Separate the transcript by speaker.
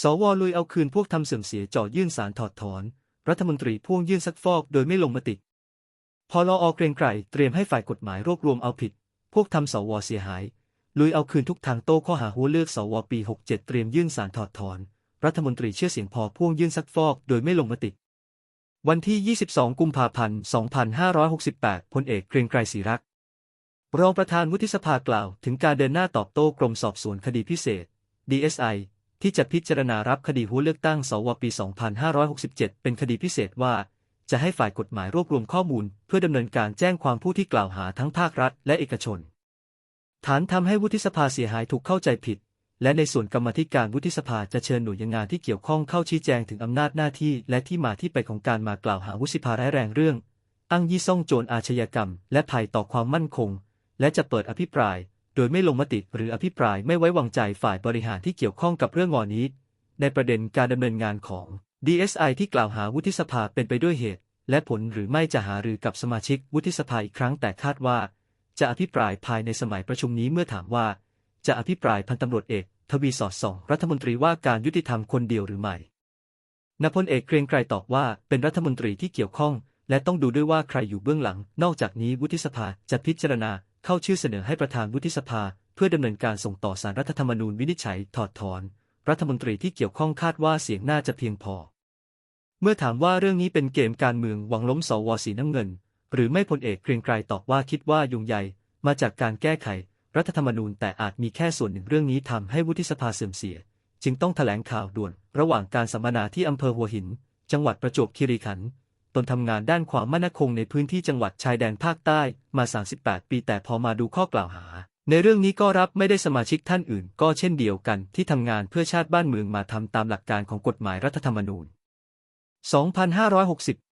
Speaker 1: สวลุยเอาคืนพวกทำเสื่อมเสียจ่อยื่นสารถอดถอน รัฐมนตรีพ่วงยื่นซักฟอกโดยไม่ลงมติพอรออเกรงไกรเตรียมให้ฝ่ายกฎหมายรวบรวมเอาผิด พวกทำสวเสียหาย ลุยเอาคืนทุกทางโต้ข้อหาหัวเลือกสวปี 67 เตรียมยื่นสารถอดถอน รัฐมนตรีเชื่อเสียงพอพ่วงยื่นซักฟอกโดยไม่ลงมติ วันที่ 22 กุมภาพันธ์ 2568 พลเอกเกรงไกรศรีรักรองประธานวุฒิสภากล่าว ถึงการเดินหน้าตอบโต้กรมสอบสวนคดีพิเศษ DSI ที่จะพิจารณารับคดีหัวเลือกตั้งสวปี 2567 เป็นคดีพิเศษว่า จะให้ฝ่ายกฎหมายรวบรวมข้อมูล เพื่อดำเนินการแจ้งความผู้ที่กล่าวหาทั้งภาครัฐและเอกชน ฐานทำให้วุฒิสภาเสียหายถูกเข้าใจผิด และในส่วนกรรมธิการวุฒิสภาจะเชิญหน่วยงานที่เกี่ยวข้องเข้าชี้แจงถึงอำนาจหน้าที่และที่มาที่ไปของการมากล่าวหาวุฒิสภาร้ายแรงเรื่องอ้างยี่ซ่องโจรอาชญากรรม และภัยต่อความมั่นคง และจะเปิดอภิปราย โดยไม่ลงมติหรืออภิปรายไม่ไว้วางใจฝ่ายบริหารที่เกี่ยวข้องกับเรื่องงอนี้ ในประเด็นการดำเนินงานของ DSI ที่กล่าวหาวุฒิสภาเป็นไปด้วยเหตุ และผลหรือไม่จะหารือกับสมาชิกวุฒิสภาอีกครั้งแต่คาดว่า จะอภิปรายภายในสมัยประชุมนี้เมื่อถามว่า จะอภิปรายพันตำรวจเอก ทวีสอดส่อง รัฐมนตรีว่าการยุติธรรมคนเดียวหรือไม่นพลเอกเกรียงไกรตอบว่าเป็นรัฐมนตรีที่เกี่ยวข้อง และต้องดูด้วยว่าใครอยู่เบื้องหลัง นอกจากนี้วุฒิสภาจะพิจารณา เข้าชื่อเสนอให้ประธานวุฒิสภา เพื่อดำเนินการส่งต่อสารรัฐธรรมนูญวินิจฉัยถอดถอน รัฐมนตรีที่เกี่ยวข้องคาดว่าเสียงน่าจะเพียงพอ เมื่อถามว่าเรื่องนี้เป็นเกมการเมืองหวังล้มสวสีน้ำเงิน หรือไม่พลเอกเกรียงไกรตอบว่าคิดว่ายุงใหญ่มาจากการแก้ไข รัฐธรรมนูญแต่อาจมีแค่ส่วนหนึ่งเรื่องนี้ทำให้วุฒิสภาเสื่อมเสีย จึงต้องแถลงข่าวด่วน ระหว่างการสัมมนาที่อำเภอหัวหิน จังหวัดประจวบคีรีขันธ์ ตนทำงานด้านความมั่นคงในพื้นที่จังหวัดชายแดนภาคใต้มา 38 ปี แต่พอมาดูข้อกล่าวหา ในเรื่องนี้ก็รับไม่ได้สมาชิกท่านอื่น ก็เช่นเดียวกันที่ทำงานเพื่อชาติบ้านเมืองมาทำตามหลักการของกฎหมายรัฐธรรมนูญ 2560